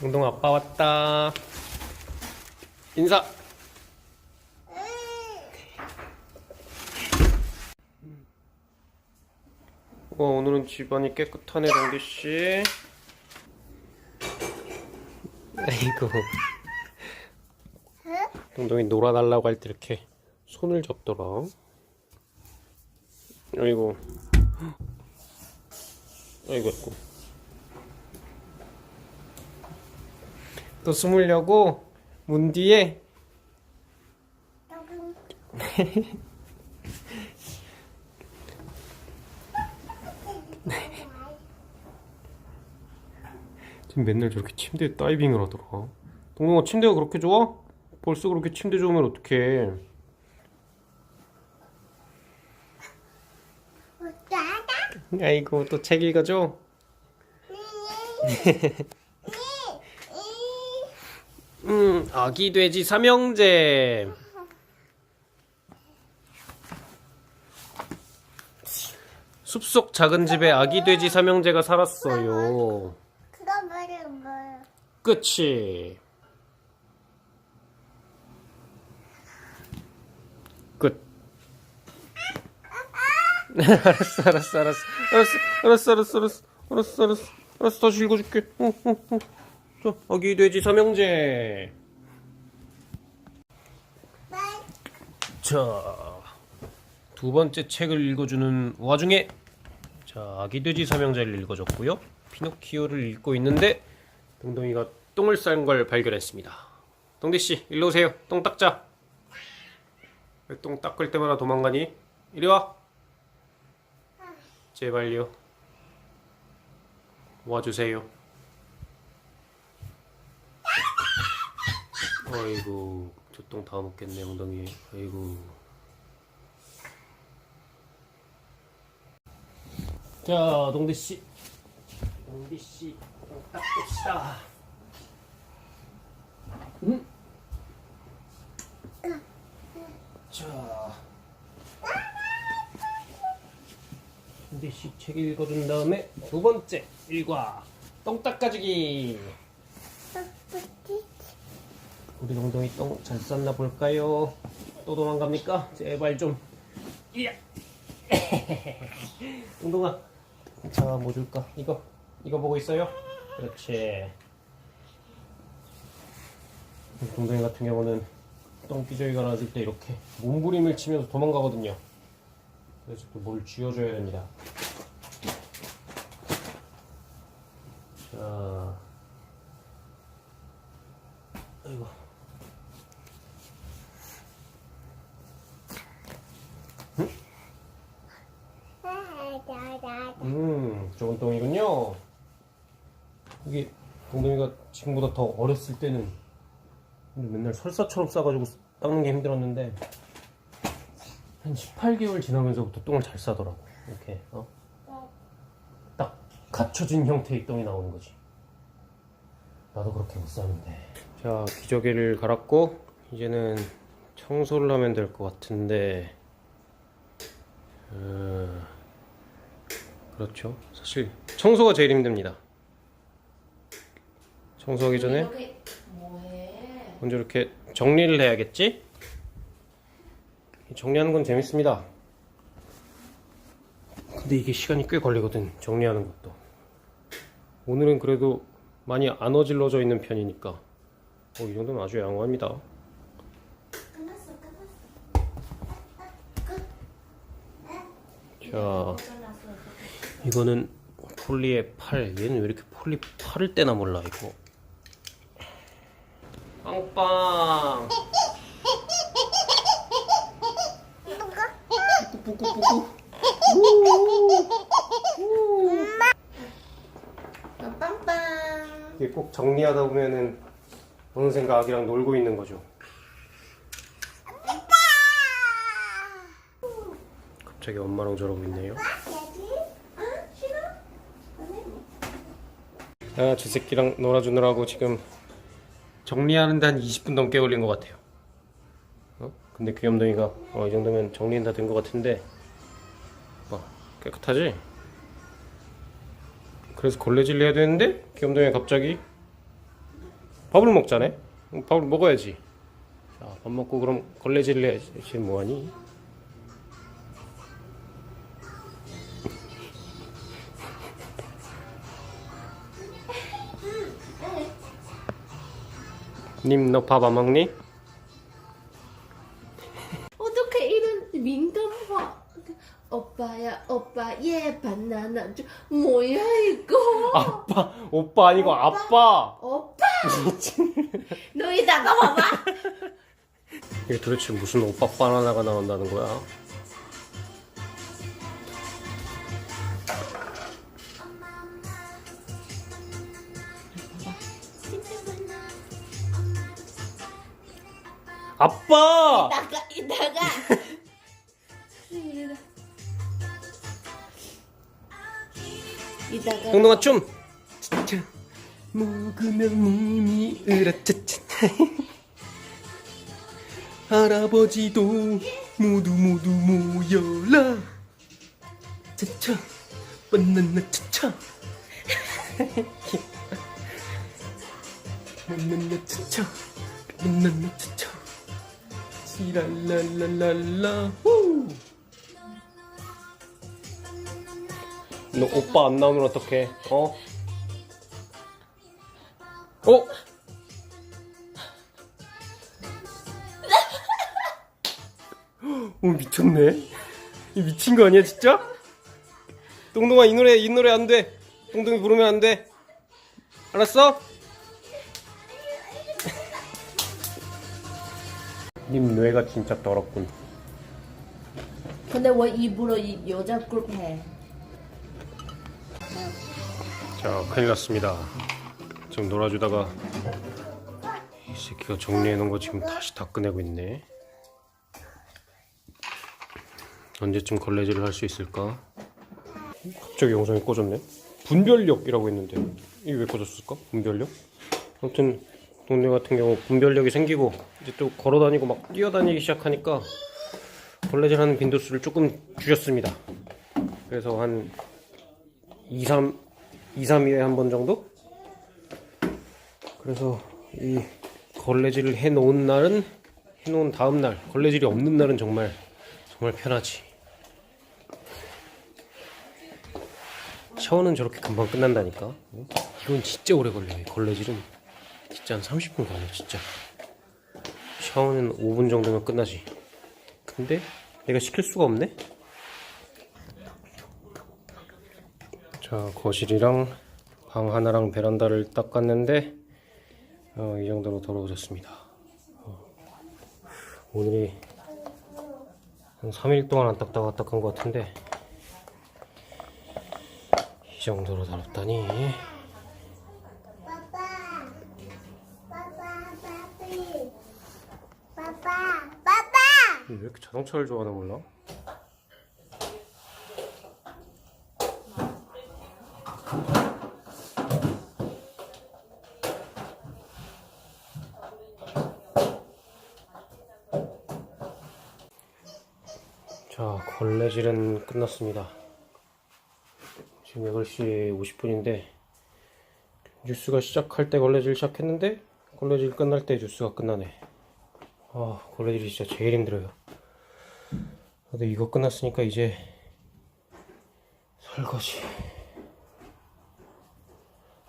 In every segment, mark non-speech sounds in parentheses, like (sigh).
동동 아빠 왔다. 인사. 어, 오늘은 집안이 깨끗하네, 동기 씨. 아이고. 동동이 놀아달라고 할 때 이렇게 손을 잡더라. 아이고. 아이고, 아이고. 또 숨으려고 문 뒤에 (laughs) 지금 맨날 저렇게 침대에 다이빙을 하더라. 동동아 침대가 그렇게 좋아? 벌써 그렇게 침대 좋으면 어떡해? 아이고 또 책 읽어줘. (laughs) 음 아기 돼지 삼형제. 숲속 작은 집에 아기 돼지 삼형제가 살았어요. 그거 뭐를 뭐요? 끝이. 끝. (laughs) 알았어, 알았어, 알았어, 알았어, 알았어, 알았어, 알았어, 알았어, 알았어, 다시 읽어줄게. 어, 어, 어. 자, 아기 돼지 삼형제. 자, 두 번째 책을 읽어주는 와중에, 자, 아기 돼지 삼형제를 읽어줬고요. 피노키오를 읽고 있는데, 동동이가 똥을 싼 걸 발견했습니다. 동대 씨, 일로 오세요. 똥 닦자. 왜 똥 닦을 때마다 도망가니? 이리 와. 제발요. 와주세요. 아이고, 저똥다 먹겠네, 엉덩이. 아이고. 자, 동대 씨. 동대 씨, 똥 닦읍시다. 음. 자. 동대 씨 책 읽어준 다음에 두 번째 일과 똥 닦아주기. 우리 동동이 똥 잘 쌌나 볼까요? 또 도망갑니까? 제발 좀. 이야. 동동아. 자, 뭐 줄까? 이거. 이거 보고 있어요? 그렇지. 동동이 같은 경우는 똥기저귀가 나질 때 이렇게 몸부림을 치면서 도망가거든요. 그래서 또 뭘 쥐어줘야 됩니다. 자. 아이고. 음, 좋은 똥이군요. 이게 동동이가 지금보다 더 어렸을 때는 맨날 설사처럼 싸가지고 닦는 게 힘들었는데 한 18개월 지나면서부터 똥을 잘 싸더라고. 이렇게 어? 딱 갖춰진 형태의 똥이 나오는 거지. 나도 그렇게 못 싸는데. 자, 기저귀를 갈았고 이제는 청소를 하면 될 것 같은데. 어... 그렇죠. 사실 청소가 제일 힘듭니다. 청소하기 전에 이렇게 뭐해? 먼저 이렇게 정리를 해야겠지? 정리하는 건 재밌습니다. 근데 이게 시간이 꽤 걸리거든, 정리하는 것도. 오늘은 그래도 많이 안 어질러져 있는 편이니까. 어, 이 정도면 아주 양호합니다. 끝났어, 끝났어. 자, 끝났어. 이거는 폴리의 팔. 얘는 왜 이렇게 폴리 팔을 떼나 몰라, 이거. 빵빵! 뿌꾸뿌꾸. 빵빵. 이게 꼭 정리하다 보면은 어느샌가 아기랑 놀고 있는 거죠. 갑자기 엄마랑 저러고 있네요. 아, 저 새끼랑 놀아주느라고 지금 정리하는데 한 20분 넘게 걸린 것 같아요. 어? 근데 귀염둥이가 어, 이 정도면 정리는 다 된 것 같은데 봐 깨끗하지? 그래서 걸레질 해야 되는데 귀염둥이가 갑자기 밥을 먹자네? 응, 밥을 먹어야지. 자, 밥 먹고 그럼 걸레질을 해야지. 지금 뭐하니? 님, 너 밥 안 먹니? (laughs) 어떻게 이런 민감화? 오빠야, 오빠, 예, 바나나. 주- 뭐야 이거? 아빠, 오빠 아니고 아빠! 오빠. (laughs) 너 이따가 봐봐. 이게 도대체 무슨 오빠 바나나가 나온다는 거야? 아빠! 이따가 이따가. 이따가. 동동아 춤! 진짜 먹으면 몸이 으라차차 할아버지도 모두 모두 모여라 차차 바나나 차차 바나나 차차 바나나 차차 시랄랄랄랄라 후. 너 오빠 안 나오면 어떡해? 어? 어? 오 미쳤네. 이 미친 거 아니야 진짜? 동동아 이 노래 이 노래 안 돼. 동동이 부르면 안 돼. 알았어? 님 뇌가 진짜 더럽군. 근데 왜 입으로 이 여자 그룹 해? 자, 큰일 났습니다. 지금 놀아주다가 이 새끼가 정리해 놓은 거 지금 다시 다 꺼내고 있네. 언제쯤 걸레질을 할 수 있을까? 갑자기 영상이 꺼졌네. 분별력이라고 했는데 이게 왜 꺼졌을까? 분별력? 아무튼 동네 같은 경우 분별력이 생기고 이제 또 걸어다니고 막 뛰어다니기 시작하니까 걸레질하는 빈도수를 조금 줄였습니다. 그래서 한 2, 3, 2, 3일에 한 번 정도? 그래서 이 걸레질을 해 놓은 날은 해 놓은 다음 날 걸레질이 없는 날은 정말 정말 편하지. 샤워는 저렇게 금방 끝난다니까. 응? 이건 진짜 오래 걸려. 이 걸레질은 진짜 한 30분 걸려 진짜. 샤워는 5분 정도면 끝나지. 근데 내가 시킬 수가 없네. 자 거실이랑 방 하나랑 베란다를 닦았는데 어, 이 정도로 더러워졌습니다 어, 오늘이 한 3일 동안 안 닦다가 닦은 것 같은데 이 정도로 더럽다니 빠빠. 빠빠, 빠삐. 빠빠, 빠빠. 왜 이렇게 자동차를 좋아하나 몰라? 자, 걸레질은 끝났습니다. 지금 8시 50분인데 뉴스가 시작할 때 걸레질 시작했는데 걸레질 끝날 때 뉴스가 끝나네. 아, 걸레질이 진짜 제일 힘들어요. 근데 이거 끝났으니까 이제 설거지.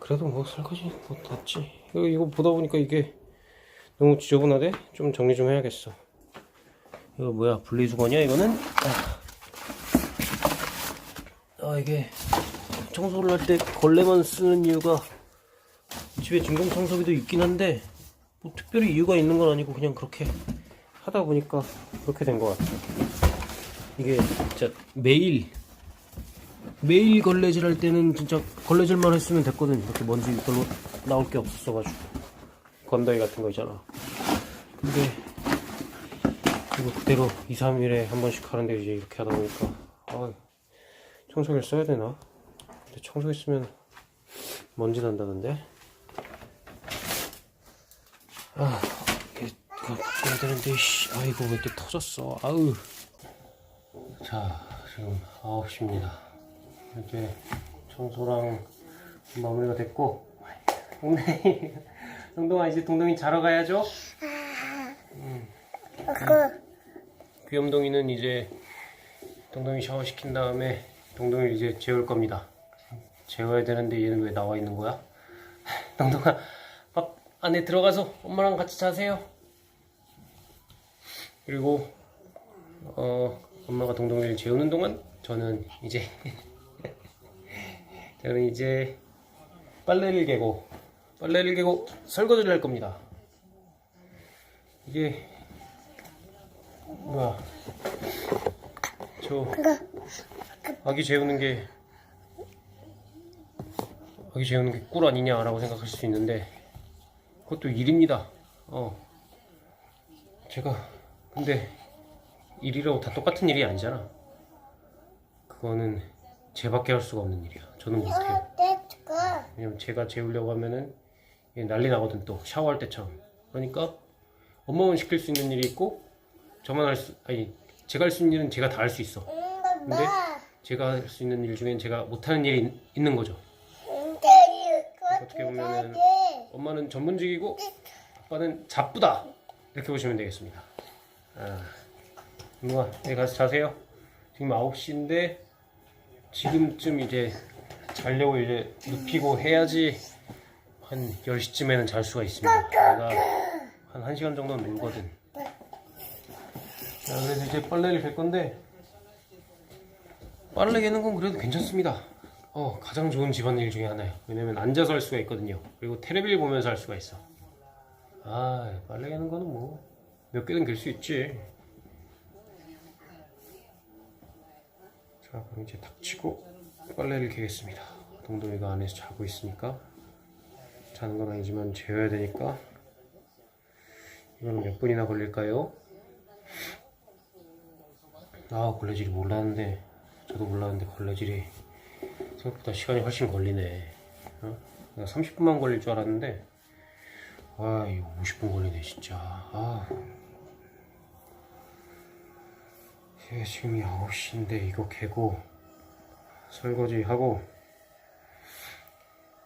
그래도 뭐 설거지 뭐 낫지. 이거, 이거 보다 보니까 이게 너무 지저분하대? 좀 정리 좀 해야겠어. 이거 뭐야? 분리수거냐 이거는? 아, 아 이게 청소를 할 때 걸레만 쓰는 이유가 집에 진공청소기도 있긴 한데 뭐 특별히 이유가 있는 건 아니고 그냥 그렇게 하다 보니까 그렇게 된 것 같아. 이게 진짜 매일 매일 걸레질 할 때는 진짜 걸레질만 했으면 됐거든. 이렇게 먼지 별로 나올 게 없었어가지고 건더기 같은 거 있잖아. 근데 이거 그대로 2, 3일에 한 번씩 하는데 이제 이렇게 하다 보니까 아, 청소기를 써야 되나? 근데 청소기 쓰면 먼지 난다던데. 아, 이게 와야 되는데, 씨, 아이고, 왜또 터졌어, 아우. 자, 지금 9시입니다. 이제 청소랑 마무리가 됐고, 동네, (laughs) 동동아 이제 동동이 자러 가야죠. 그 귀염동이는 이제 동동이 샤워 시킨 다음에 동동이를 이제 재울 겁니다. 재워야 되는데 얘는 왜 나와 있는 거야? (laughs) 동동아 밥 안에 들어가서 엄마랑 같이 자세요. 그리고 어 엄마가 동동이를 재우는 동안 저는 이제 (laughs) 저는 이제 빨래를 개고 빨래를 개고 설거지를 할 겁니다. 이게 뭐야? 저 아기 재우는 게 아기 재우는 게 꿀 아니냐 라고 생각하실 수 있는데 그것도 일입니다. 어 제가 근데 일이라고 다 똑같은 일이 아니잖아. 그거는 제밖에 할 수가 없는 일이야. 저는 못해요. 왜냐면 제가 재우려고 하면은 얘 난리 나거든 또. 샤워할 때처럼. 그러니까 엄마만 시킬 수 있는 일이 있고 저만 할 수 아니 제가 할 수 있는 일은 제가 다 할 수 있어. 근데 제가 할 수 있는 일 중엔 제가 못하는 일이 있- 있는 거죠. 어떻게 보면은 엄마는 전문직이고 아빠는 잡부다. 이렇게 보시면 되겠습니다. 아, 누나 네 가서 자세요 지금 9시인데 지금쯤 이제 자려고 이제 눕히고 해야지 한 10시쯤에는 잘 수가 있습니다. 내가 한 1시간 정도는 놀거든. 자, 그래서 이제 빨래를 갤 건데 빨래 개는 건 그래도 괜찮습니다. 어, 가장 좋은 집안일 중에 하나예요. 왜냐면 앉아서 할 수가 있거든요. 그리고 테레비를 보면서 할 수가 있어. 아, 빨래 개는 거는 뭐 몇 개든 갤수 있지. 자, 그럼 이제 닥치고 빨래를 개겠습니다. 동동이가 안에서 자고 있으니까. 자는 건 아니지만 재워야 되니까. 이거는 몇 분이나 걸릴까요? 아 걸레질이 몰랐는데. 저도 몰랐는데 걸레질이 생각보다 시간이 훨씬 걸리네. 어? 내가 30분만 걸릴 줄 알았는데. 아 이거 50분 걸리네 진짜. 아 이게 지금 9시인데 이거 개고 설거지하고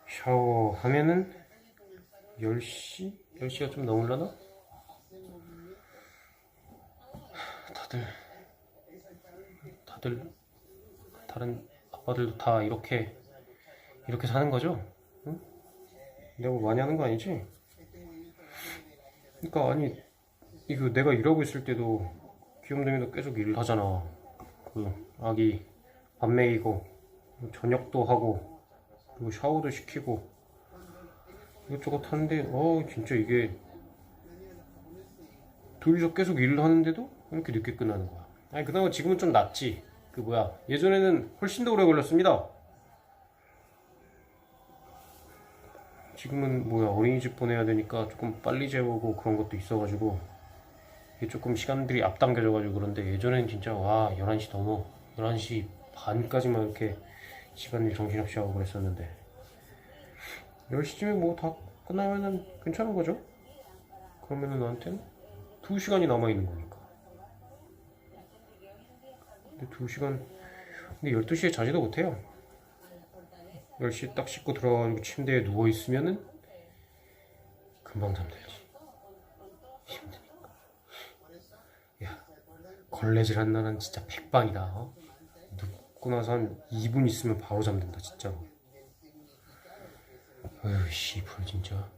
샤워하면은 10시? 10시가 좀 넘으려나? 다들 다들 다른 아빠들도 다 이렇게 이렇게 사는 거죠? 응? 내가 뭐 많이 하는 거 아니지? 그러니까 아니 이거 내가 일하고 있을 때도 귀염둥이도 계속 일을 하잖아. 그 아기 밥 먹이고 저녁도 하고 그리고 샤워도 시키고. 이것저것 하는데 어 진짜 이게 둘이서 계속 일을 하는데도 이렇게 늦게 끝나는 거야. 아니 그나마 지금은 좀 낫지. 그 뭐야 예전에는 훨씬 더 오래 걸렸습니다. 지금은 뭐야 어린이집 보내야 되니까 조금 빨리 재우고 그런 것도 있어가지고 이게 조금 시간들이 앞당겨져 가지고 그런데 예전에는 진짜 와 11시 넘어 11시 반까지만 이렇게 시간을 정신없이 하고 그랬었는데. 10시쯤에 뭐 다 끝나면은 괜찮은 거죠? 그러면은 나한테는 2시간이 남아있는 거니까. 근데 2시간 근데 12시에 자지도 못해요. 10시에 딱 씻고 들어가가지고 침대에 누워있으면은 금방 잠들지 힘드니까 야 걸레질 한 날은 진짜 백방이다 어? 눕고 나서 한 2분 있으면 바로 잠든다 진짜로 어휴 씨불 진짜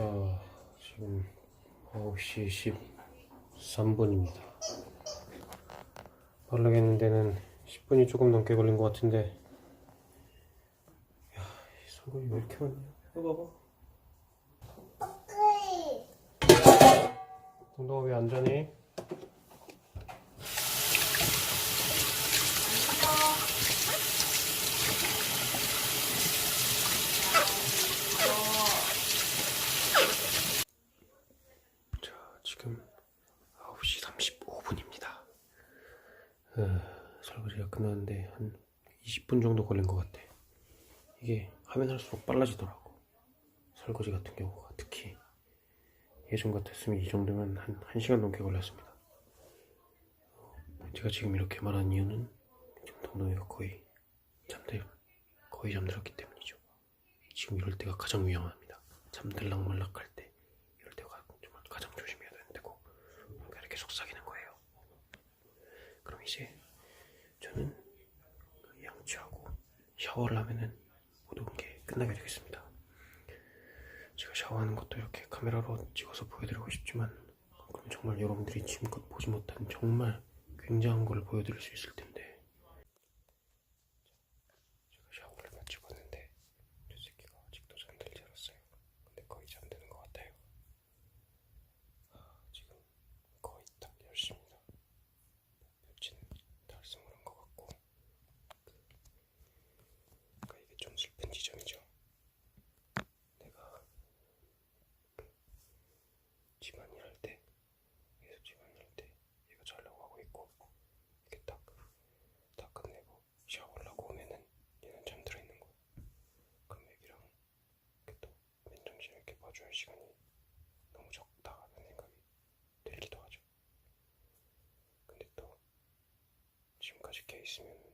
아, 지금 9시 13분입니다. 빨래겠는 데는 10분이 조금 넘게 걸린 것 같은데 야, 이 설거지 왜 이렇게 많냐? 이거 봐봐. 오케이 동동아 왜 안 자니? 자, 지금 9시 35분입니다. 어, 설거지가 끝났는데 한 20분 정도 걸린 것 같아. 이게 하면 할수록 빨라지더라고. 설거지 같은 경우가 특히. 예전 같았으면 이 정도면 한 1시간 넘게 걸렸습니다. 어, 제가 지금 이렇게 말한 이유는 동동이가 거의 잠들 거의 잠들었기 때문이죠. 지금 이럴 때가 가장 위험합니다. 잠들락 말락할 때 이럴 때가 정말 가장 조심해야 되는 때고 뭔가 이렇게 속삭이는 거예요. 그럼 이제 저는 그 양치하고 샤워를 하면은 모든 게 끝나게 되겠습니다. 제가 샤워하는 것도 이렇게 카메라로 찍어서 보여드리고 싶지만 그럼 정말 여러분들이 지금껏 보지 못한 정말 굉장한 걸 보여드릴 수 있을 텐데 제가 샤워를 마치고 왔는데 저 새끼가 아직도 잠들지 않았어요. 근데 거의 잠드는 것 같아요. 아, 지금 거의 딱 10시입니다. 며칠 달성을 한 것 같고 그러니까 이게 좀 슬픈 지점이죠. 내가 그 집안일 할 때, 계속 집안일 할 때 얘가 자려고 하고 있고 이렇게 딱, 다 끝내고 샤워를 하고 오면은 얘는 잠들어 있는 거야. 그럼 애기랑 이렇게 또 맨정신 이렇게 봐줘야 할 시간이 너무 적다라는 생각이 들기도 하죠. 근데 또 지금까지 깨 있으면